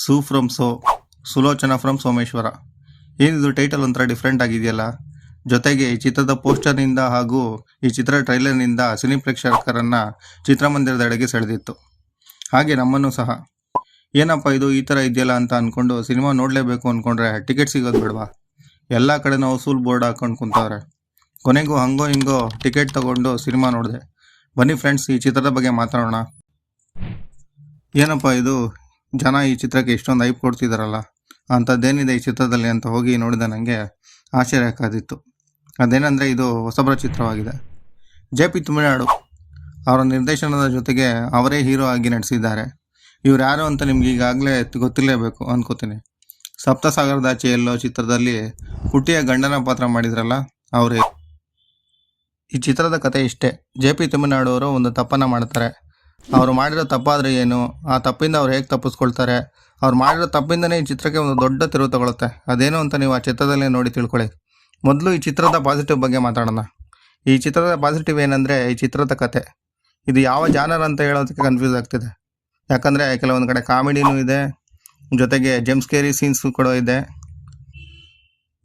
Su from So, Sulochana from Someshwara. ಏನಿದು title ಒಂಥರ different ಆಗಿದೆಯಲ್ಲ? ಜೊತೆಗೆ ಈ ಚಿತ್ರದ ಪೋಸ್ಟರ್ನಿಂದ ಹಾಗೂ ಈ ಚಿತ್ರ ಟ್ರೈಲರ್ನಿಂದ ಸಿನಿ ಪ್ರೇಕ್ಷಕರನ್ನು ಚಿತ್ರಮಂದಿರದೆಡೆಗೆ ಸೆಳೆದಿತ್ತು. ಹಾಗೆ ನಮ್ಮನ್ನು ಸಹ. ಏನಪ್ಪ ಇದು ಈ ಥರ ಇದೆಯಲ್ಲ ಅಂತ ಅಂದ್ಕೊಂಡು ಸಿನಿಮಾ ನೋಡಲೇಬೇಕು ಅಂದ್ಕೊಂಡ್ರೆ ಟಿಕೆಟ್ ಸಿಗೋದು ಬಿಡ್ವಾ? ಎಲ್ಲ ಕಡೆ ನಾವು ಸೂಲ್ ಬೋರ್ಡ್ ಹಾಕೊಂಡು ಕುಂತವ್ರೆ. ಕೊನೆಗೂ ಹಂಗೋ ಹಿಂಗೋ ಟಿಕೆಟ್ ತಗೊಂಡು ಸಿನಿಮಾ ನೋಡಿದೆ. ಬನ್ನಿ ಫ್ರೆಂಡ್ಸ್ ಈ ಚಿತ್ರದ ಬಗ್ಗೆ ಮಾತಾಡೋಣ. ಏನಪ್ಪ ಇದು? ಜನ ಈ ಚಿತ್ರಕ್ಕೆ ಇಷ್ಟೊಂದು ಐಪ್ ಕೊಡ್ತಿದ್ದಾರಲ್ಲ ಅಂಥದ್ದೇನಿದೆ ಈ ಚಿತ್ರದಲ್ಲಿ ಅಂತ ಹೋಗಿ ನೋಡಿದ ನನಗೆ ಆಶ್ಚರ್ಯ ಕಾದಿತ್ತು ಅದೇನೆಂದರೆ ಇದು ಹೊಸಬರ ಚಿತ್ರವಾಗಿದೆ. ಜೆ ಪಿ ತುಮಿಳ್ನಾಡು ಅವರ ನಿರ್ದೇಶನದ ಜೊತೆಗೆ ಅವರೇ ಹೀರೋ ಆಗಿ ನಟಿಸಿದ್ದಾರೆ. ಇವ್ರು ಯಾರು ಅಂತ ನಿಮ್ಗೆ ಈಗಾಗಲೇ ಗೊತ್ತಿರಲೇಬೇಕು ಅನ್ಕೋತೀನಿ. ಸಪ್ತಸಾಗರದಾಚೆ ಎಲ್ಲೋ ಚಿತ್ರದಲ್ಲಿ ಪುಟ್ಟಿಯ ಗಂಡನ ಪಾತ್ರ ಮಾಡಿದ್ರಲ್ಲ ಅವರೇ. ಈ ಚಿತ್ರದ ಕತೆ ಇಷ್ಟೇ. ಜೆ ಪಿ ತಮಿಳುನಾಡು ಅವರು ಒಂದು ತಪ್ಪನ್ನು ಮಾಡ್ತಾರೆ. ಅವರು ಮಾಡಿರೋ ತಪ್ಪಾದರೆ ಏನು? ಆ ತಪ್ಪಿಂದ ಅವ್ರು ಹೇಗೆ ತಪ್ಪಿಸ್ಕೊಳ್ತಾರೆ? ಅವ್ರು ಮಾಡಿರೋ ತಪ್ಪಿಂದನೇ ಈ ಚಿತ್ರಕ್ಕೆ ಒಂದು ದೊಡ್ಡ ತಿರುವು ತಗೊಳುತ್ತೆ. ಅದೇನು ಅಂತ ನೀವು ಆ ಚಿತ್ರದಲ್ಲೇ ನೋಡಿ ತಿಳ್ಕೊಳ್ಳಿ. ಮೊದಲು ಈ ಚಿತ್ರದ ಪಾಸಿಟಿವ್ ಬಗ್ಗೆ ಮಾತಾಡೋಣ. ಈ ಚಿತ್ರದ ಪಾಸಿಟಿವ್ ಏನಂದರೆ ಈ ಚಿತ್ರದ ಕತೆ. ಇದು ಯಾವ ಜಾನರ್ ಅಂತ ಹೇಳೋದಕ್ಕೆ ಕನ್ಫ್ಯೂಸ್ ಆಗ್ತಿದೆ. ಯಾಕಂದರೆ ಕೆಲವೊಂದು ಕಡೆ ಕಾಮಿಡಿನೂ ಇದೆ. ಜೊತೆಗೆ ಜೆಮ್ಸ್ಕೇರಿ ಸೀನ್ಸ್ ಕೂಡ ಇದೆ.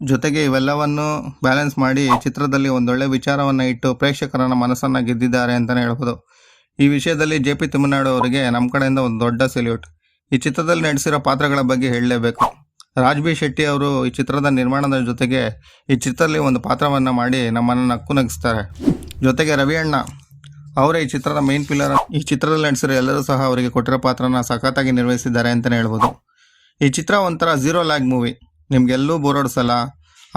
ಜೊತೆಗೆ ಇವೆಲ್ಲವನ್ನು ಬ್ಯಾಲೆನ್ಸ್ ಮಾಡಿ ಚಿತ್ರದಲ್ಲಿ ಒಂದೊಳ್ಳೆ ವಿಚಾರವನ್ನು ಇಟ್ಟು ಪ್ರೇಕ್ಷಕರನ್ನ ಮನಸ್ಸನ್ನು ಗೆದ್ದಿದ್ದಾರೆ ಅಂತಲೇ ಹೇಳ್ಬೋದು. ಈ ವಿಷಯದಲ್ಲಿ ಜೆ ಪಿ ತಿಮ್ಮನಾಡು ಅವರಿಗೆ ನಮ್ಮ ಕಡೆಯಿಂದ ಒಂದು ದೊಡ್ಡ ಸೆಲ್ಯೂಟ್ ಈ ಚಿತ್ರದಲ್ಲಿ ನಡೆಸಿರೋ ಪಾತ್ರಗಳ ಬಗ್ಗೆ ಹೇಳಲೇಬೇಕು. ರಾಜ್ ಬಿ ಶೆಟ್ಟಿ ಅವರು ಈ ಚಿತ್ರದ ನಿರ್ಮಾಣದ ಜೊತೆಗೆ ಈ ಚಿತ್ರದಲ್ಲಿ ಒಂದು ಪಾತ್ರವನ್ನು ಮಾಡಿ ನಮ್ಮನ್ನು ನಕ್ಕು ನಗಿಸ್ತಾರೆ. ಜೊತೆಗೆ ರವಿ ಅಣ್ಣ ಅವರೇ ಈ ಚಿತ್ರದ ಮೇನ್ ಪಿಲ್ಲರ್ ಈ ಚಿತ್ರದಲ್ಲಿ ನಡೆಸಿರೋ ಎಲ್ಲರೂ ಸಹ ಅವರಿಗೆ ಕೊಟ್ಟಿರೋ ಪಾತ್ರನ ಸಖತ್ತಾಗಿ ನಿರ್ವಹಿಸಿದ್ದಾರೆ ಅಂತಲೇ ಹೇಳ್ಬೋದು. ಈ ಚಿತ್ರ ಒಂಥರ ಝೀರೋ ಲ್ಯಾಗ್ ಮೂವಿ ನಿಮ್ಗೆಲ್ಲೂ ಬೋರೋಡ್ಸಲ್ಲ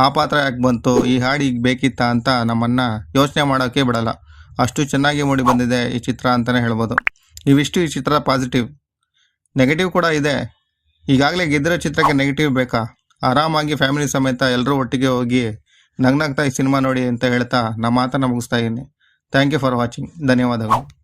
ಆ ಪಾತ್ರ ಯಾಕೆ ಬಂತು? ಈ ಹಾಡು ಈಗ ಬೇಕಿತ್ತಾ ಅಂತ ನಮ್ಮನ್ನು ಯೋಚನೆ ಮಾಡೋಕ್ಕೆ ಬಿಡಲ್ಲ. ಅಷ್ಟು ಚೆನ್ನಾಗಿ ಮೂಡಿ ಬಂದಿದೆ ಈ ಚಿತ್ರ ಅಂತಲೇ ಹೇಳ್ಬೋದು. ಇವಿಷ್ಟು ಈ ಚಿತ್ರ ಪಾಸಿಟಿವ್ ನೆಗೆಟಿವ್ ಕೂಡ ಇದೆ. ಈಗಾಗಲೇ ಗೆದ್ದಿರೋ ಚಿತ್ರಕ್ಕೆ ನೆಗೆಟಿವ್ ಬೇಕಾ? ಆರಾಮಾಗಿ ಫ್ಯಾಮಿಲಿ ಸಮೇತ ಎಲ್ಲರೂ ಒಟ್ಟಿಗೆ ಹೋಗಿ ನಗ್ನಾಗ್ತಾ ಈ ಸಿನಿಮಾ ನೋಡಿ ಅಂತ ಹೇಳ್ತಾ ನಮ್ಮ ಮಾತನ್ನು ಮುಗಿಸ್ತಾ ಇದ್ದೀನಿ. ಥ್ಯಾಂಕ್ ಯು ಫಾರ್ ವಾಚಿಂಗ್ ಧನ್ಯವಾದಗಳು.